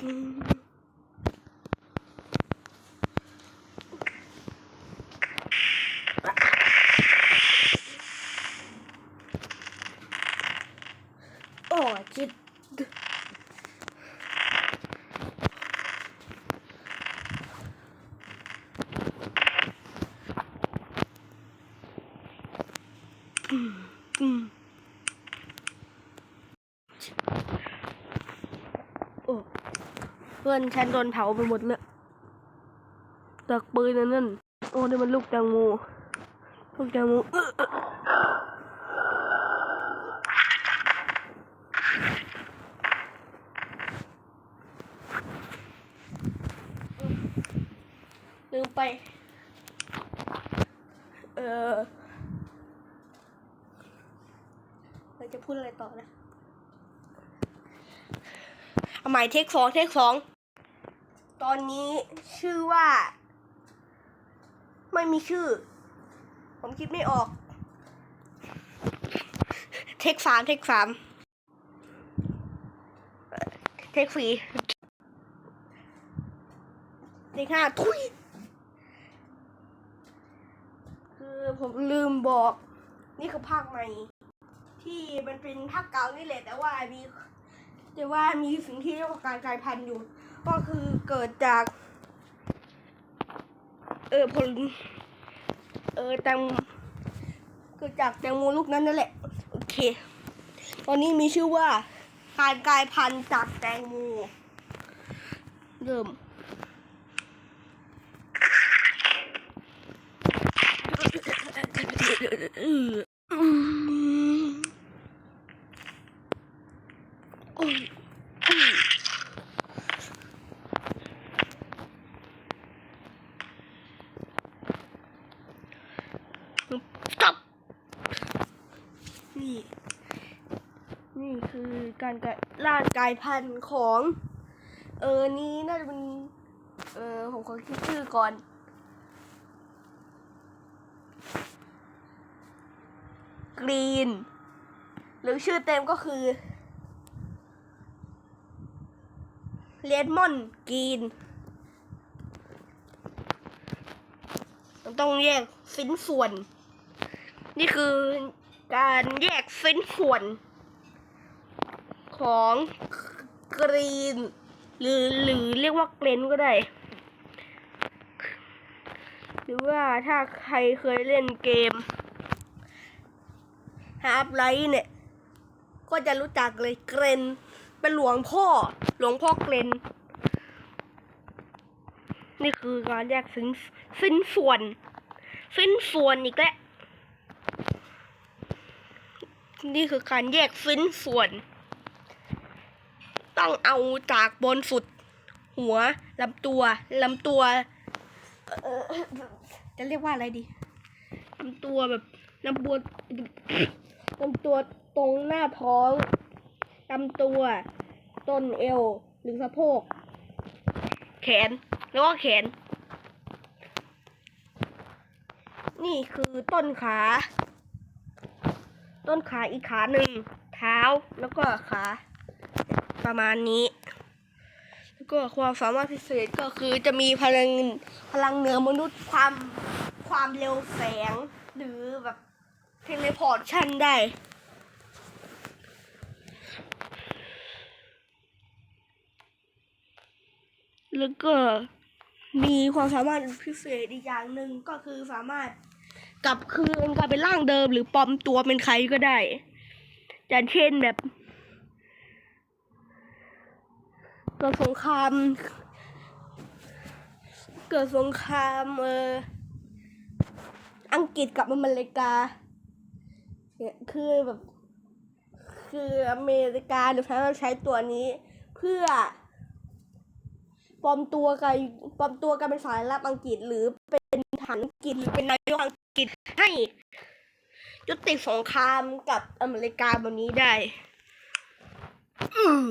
โอ้จิตอืมอืมโอ้เพื่อนฉันโดนเผาไปหมดเลยจากปืนนั่นนั่นโอ้นี่มันลูกแตงโมลูกแตงโมลืมไป เออเราจะพูดอะไรต่อนะเอาใหม่เทคสองเทคสอง อนนี้ชื่อว่า ไม่มีชื่อ ผมคิดไม่ออก เทคสามเทคสามเทคสี่เทคห้าทุยคือผมลืมบอก นี่คือภาคใหม่ ที่มันเป็นภาคเก่านี่แหละแต่ว่ามีแต่ว่ามีสิ่งที่เรียกว่าการกลายพันธุ์อยู่ ก็คือเกิดจาก เออผลเออแตงเกิดจากแตงโมลูกนั้นนั่นแหละ โอเค ตอนนี้มีชื่อว่าการกลายพันธุ์จากแตงโมเริ่มโอ้ยตับ นี่ นี่คือ การกลายร่ากายพันธุ์ของ เออนี่น่าจะเป็นเออผมขอคิดชื่อก่อนกรีน หรือชื่อเต็มก็คือเลดมอนกรีน ต้องแยกสิ้นส่วน นี่คือการแยกสิ้นส่วน ของกรีน หรือหรือเรียกว่าเกรนก็ได้ หรือว่าถ้าใครเคยเล่นเกมฮาร์ปไลท์เนี่ย ก็จะรู้จักเลยเกรน เป็นหลวงพ่อ หลวงพ่อเกรน นี่คือการแยกสิ้นสิ้นส่วน สิ้นส่วนอีกแล้วนี่คือการแยกสิ้นส่วน ต้องเอาจากบนสุด หัวลำตัวลำตัวจะเรียกว่าอะไรดีลำตัวแบบลำตัวลำตัวตรงหน้าท้องลำตัวต้นเอวหรือสะโพก แขนแล้วก็แขน นี่คือต้นขา ต้นขาอีกขาหนึ่งเท้าแล้วก็ขา ประมาณนี้ แล้วก็ความสามารถพิเศษก็คือจะมีพลังพลังเหนือมนุษย์ความความเร็วแสง หรือแบบเทเลพอร์ตชันได้แล้วก็มีความสามารถพิเศษอีกอย่างหนึ่งก็คือสามารถกลับคืนกลายเป็นร่างเดิม หรือปลอมตัวเป็นใครก็ได้อย่างเช่นแบบ เกิดสงคราม เกิดสงครามเอออังกฤษกับอเมริกาเนี่ยคือแบบคืออเมริกาหรือทั้งใช้ตัวนี้ เพื่อปลอมตัวกันปลอมตัวกันเป็นฝ่ายรับอังกฤษหรือเป็นทหารอังกฤษหรือเป็นนายกอังกฤษให้ยุติสงครามกับอเมริกาแบบนี้ได้ อือ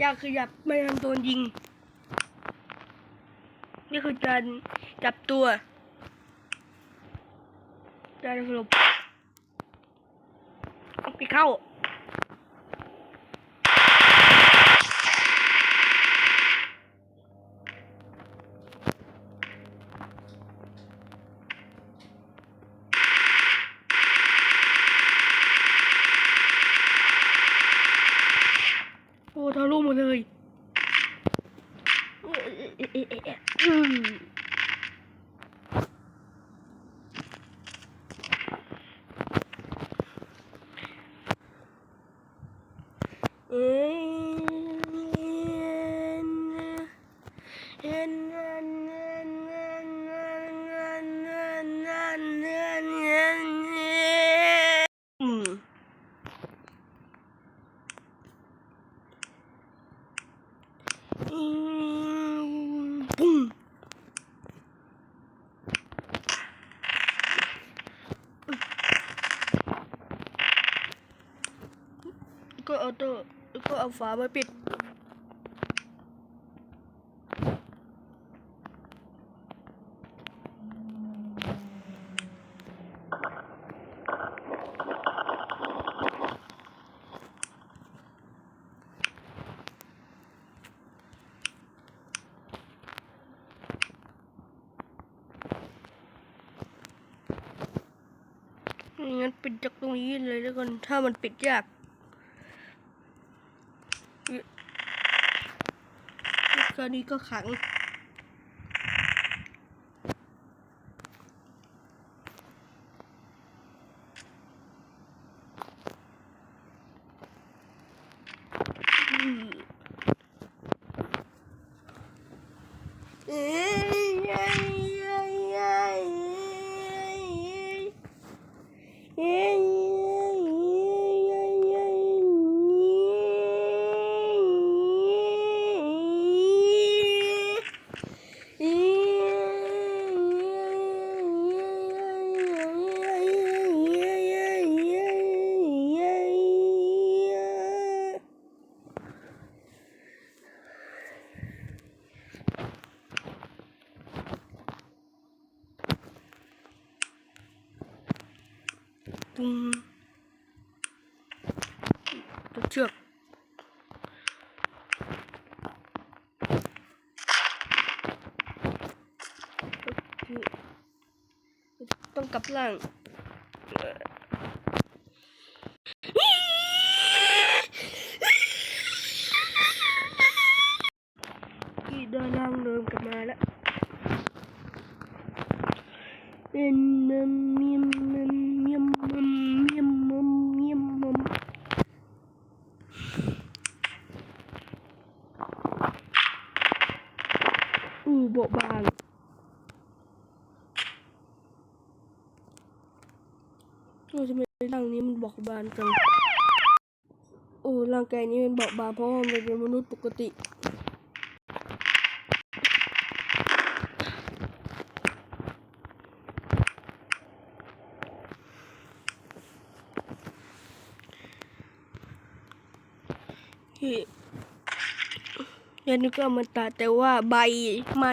อยากขยับไม่ทันโดนยิง นี่คือการจับตัวการสรุปไปเข้า Ee, เอาฝามาปิด งั้นปิดจากตรงนี้เลยแล้วกัน ถ้ามันปิดยาก แค่นี้ก็ขัง kaplan. Dolandığım kamera. Bộ bàn บอกบางจังโอ้ร่างกายนี้มันเบาบางเพราะมันเป็นมนุษย์ปกติที่ยันนี้ก็อมตะแต่ว่าใบไม่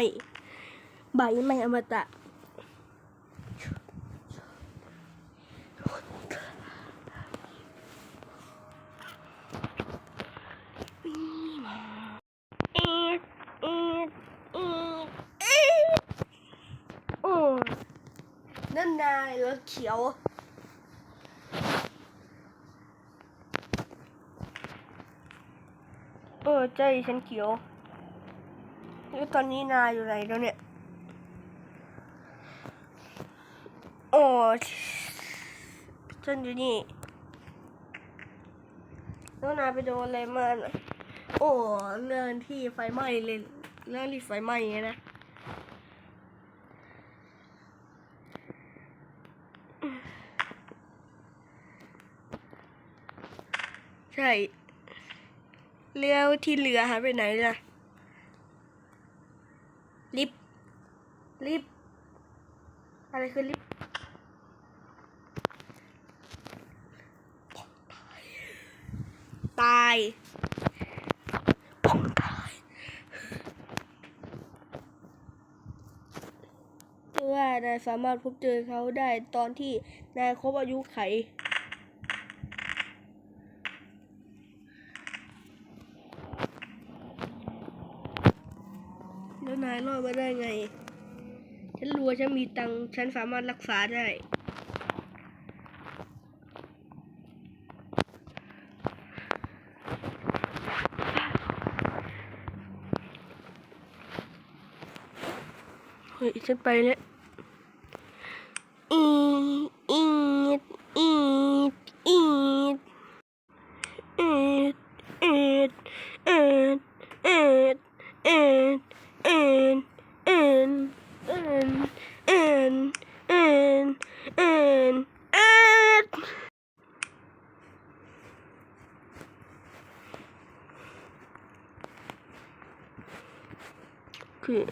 ใบไม่อมตะเอ็ดเอ็ดเอ็ดเอ็ดโอ้ นั่นนายรถเขียวเออใจฉันเขียวแล้วตอนนี้นายอยู่ไหนแล้วเนี่ย โอ้ฉันอยู่นี่แล้วนายไปโดนอะไรมาน่ะโอ้เรื่องที่ไฟไหม้เลยเรื่องที่ไฟไหม้ไงนะ ใช่เรือที่เรือหายไปไหนล่ะลิฟลิฟอะไรคือลิฟตายผมตายเพราะว่านายสามารถพบเจอเขาได้ตอนที่นายครบอายุไข มาได้ไง ฉันรวยฉันมีตังค์ฉันสามารถรักษาได้เฮ้ยฉันไปแล้ว and, and, and, and, and. Okay.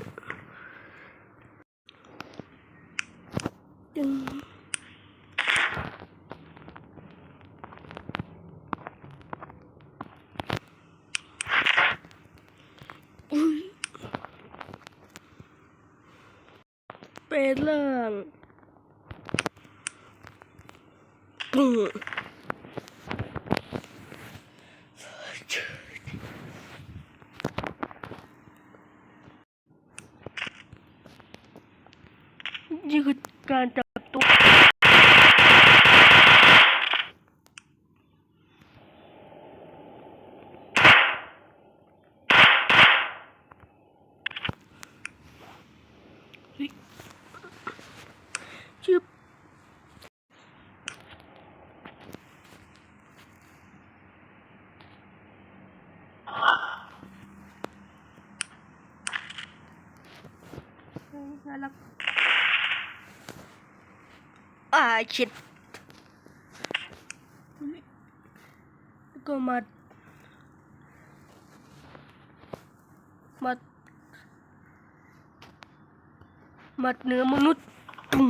koyalım. Boom. น่ารักอ่าชิดก็มามามัดเนื้อมนุษย์ตุ้ม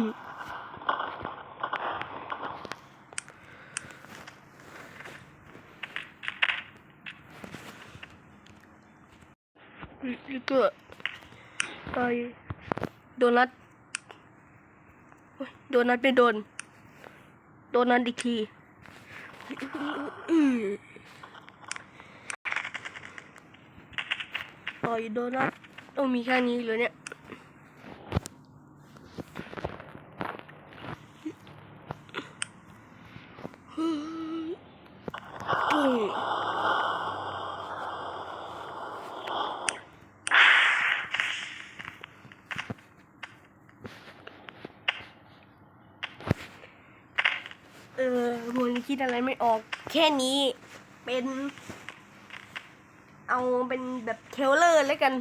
แล้วก็ไป โดนัทโดนัทไปโดน โดนัทอีกทีอื้อต่อยโดนัทต้องมีแค่นี้เลยเนี่ยอืม เออมัน คิดอะไรไม่ออก แค่นี้เป็น เอาเป็นแบบเทรลเลอร์แล้วกัน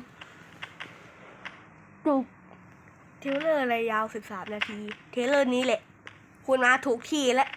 จบเทรลเลอร์อะไรยาวสิบสามนาที เทรลเลอร์นี้แหละ คุณมาถูกที่แล้ว